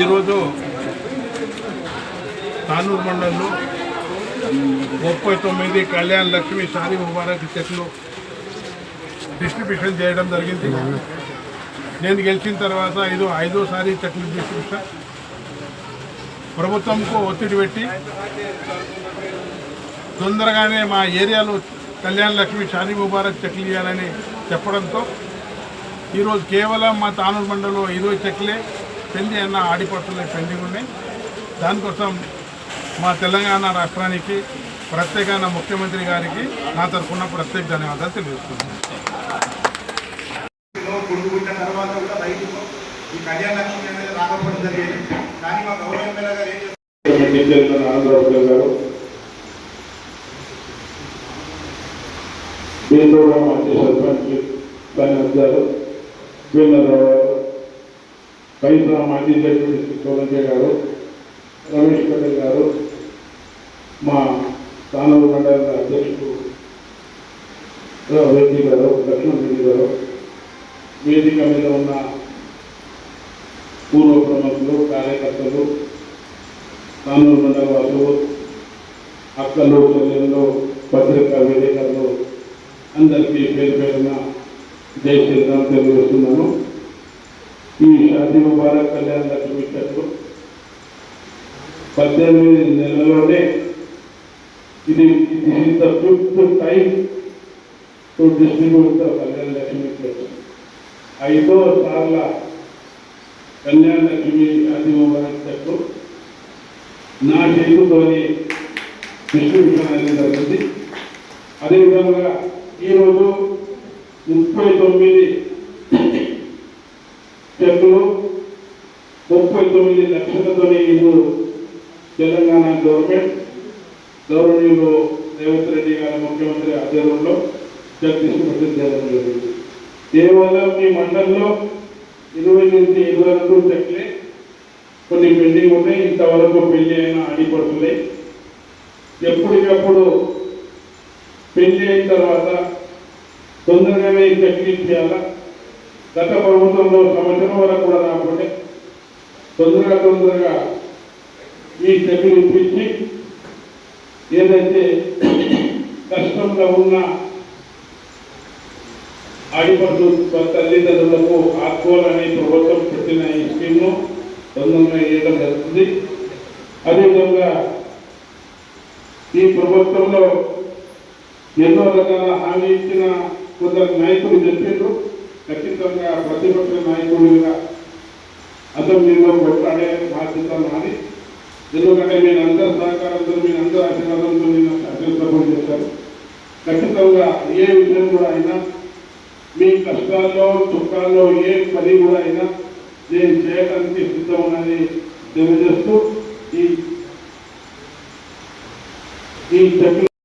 ఈరోజు తానూరు మండలంలో ముప్పై తొమ్మిది కళ్యాణ్ లక్ష్మి శారీ ముబారక్ చెట్లు డిస్ట్రిబ్యూషన్ చేయడం జరిగింది. నేను గెలిచిన తర్వాత ఐదు సారి చెట్లు డిస్ట్రిబ్యూషన్ ప్రభుత్వంకు ఒత్తిడి పెట్టి తొందరగానే మా ఏరియాలో కళ్యాణ్ లక్ష్మి షారీ ముబారక్ చెట్లు ఇవ్వాలని చెప్పడంతో ఈరోజు కేవలం మా తానూరు మండలంలో ఇరవై చెట్లే పెళ్ళి అన్న ఆడిపడుతున్నాయి పెండింగ్ ఉన్నాయి. దానికోసం మా తెలంగాణ రాష్ట్రానికి ప్రత్యేకంగా ముఖ్యమంత్రి గారికి నా తరఫున ప్రత్యేక ధన్యవాదాలు తెలియజేస్తున్నాను. మా మాజీ సర్పంచ్ బెనర్జ్ గారు వీళ్ళరావు గారు పైసా మాజీ జడ్పీ సోలంకే గారు రమేష్ పటేల్ గారు మా తానూరు మండల అధ్యక్షుడు రెడ్డి గారు లక్ష్మణ్ రెడ్డి గారు వేదిక మీద ఉన్న పూర్వ ప్రముఖులు కార్యకర్తలు కానూరు మండల వాళ్ళు అక్కలు చెల్లెళ్ళు పత్రికా వేదికలు అందరికీ జై శ్రీరామ్ తెలియజేస్తున్నాను. ఈ షాదీ ముబారక్ కళ్యాణ్ లక్ష్మి చెట్లు పద్దెనిమిది నెలలోనే ఇది is the fifth time to distribute the Kalyana Lakshmi చెట్లు ఐదో సార్ల కళ్యాణ్ లక్ష్మి షాదీ ముబారక్ చెట్లు నా చేతుతోని డిస్ట్రిబ్యూషన్ అనేది జరిగింది అదేవిధంగా ఈరోజు ముప్పై తొమ్మిది చెట్లు ముప్పై తొమ్మిది లక్షలతో ఇప్పుడు తెలంగాణ గవర్నమెంట్ గౌరవనీయులు రేవంత్ రెడ్డి గారి ముఖ్యమంత్రి ఆధ్వర్యంలో చెక్ చేయడం జరిగింది. కేవలం మీ మండలంలో ఇరవై నుంచి ఇరవై రెండు చెట్లే కొన్ని పెండింగ్ ఉన్నాయి ఇంతవరకు పెళ్ళి అయినా అడిపడుతున్నాయి ఎప్పటికప్పుడు పెళ్ళి అయిన తర్వాత తొందరగానే ఈ చేయాలా? గత ప్రభుత్వంలో సంవత్సరం వరకు కూడా రాకపోతే తొందరగా తొందరగా ఈ చెట్లు ఇప్పించి ఏదైతే కష్టంలో ఉన్న ఆడిపట్టు తల్లిదండ్రులకు ఆత్మలని ప్రభుత్వం పెట్టిన ఈ స్కీమ్ను తొందరగా వేయడం జరుగుతుంది. అదేవిధంగా ఈ ప్రభుత్వంలో ఎన్నో రకాల హామీ ఇచ్చిన కొందరు నాయకులు చెప్పారు ఖచ్చితంగా ప్రతిపక్ష నాయకులుగా అసెంబ్లీలో కొట్లాడే బాధ్యత నాది. ఎందుకంటే మీరు అందరి సహకారంతో మీరు అందరి ఆశీర్వాదంతో మీరు అత్యంత సపోర్ట్ చేశారు. ఖచ్చితంగా ఏ విషయం కూడా అయినా మీ కష్టాల్లో దుఃఖాల్లో ఏ పని కూడా అయినా నేను చేయడానికి సిద్ధమని తెలియజేస్తూ ఈ ఈ చెట్లు